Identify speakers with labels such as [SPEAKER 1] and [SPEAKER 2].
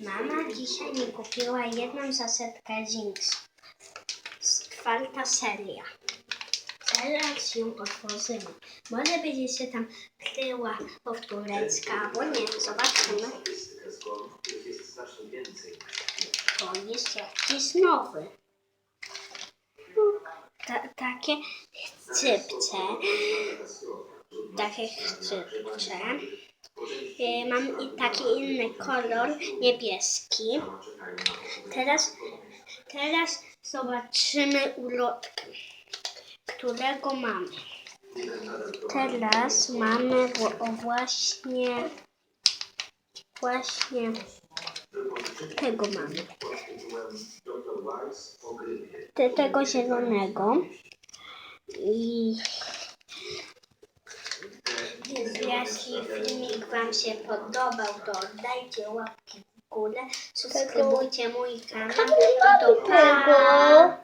[SPEAKER 1] Mama dzisiaj mi kupiła jedną zasetkę Jinx. Czwarta seria. Teraz ją otworzymy. Może będzie się tam kryła powtóreczka, albo nie, zobaczymy. To jest jakiś nowy. Ta, takie chcypce. Takie chcypce. E, Mam i taki inny kolor, niebieski. Teraz, teraz zobaczymy ulotkę, którego mamy. Teraz mamy właśnie, właśnie tego mamy. Te, tego zielonego. I jeśli filmik Wam się podobał, to dajcie łapki w górę, subskrybujcie mój kanał. I to pa!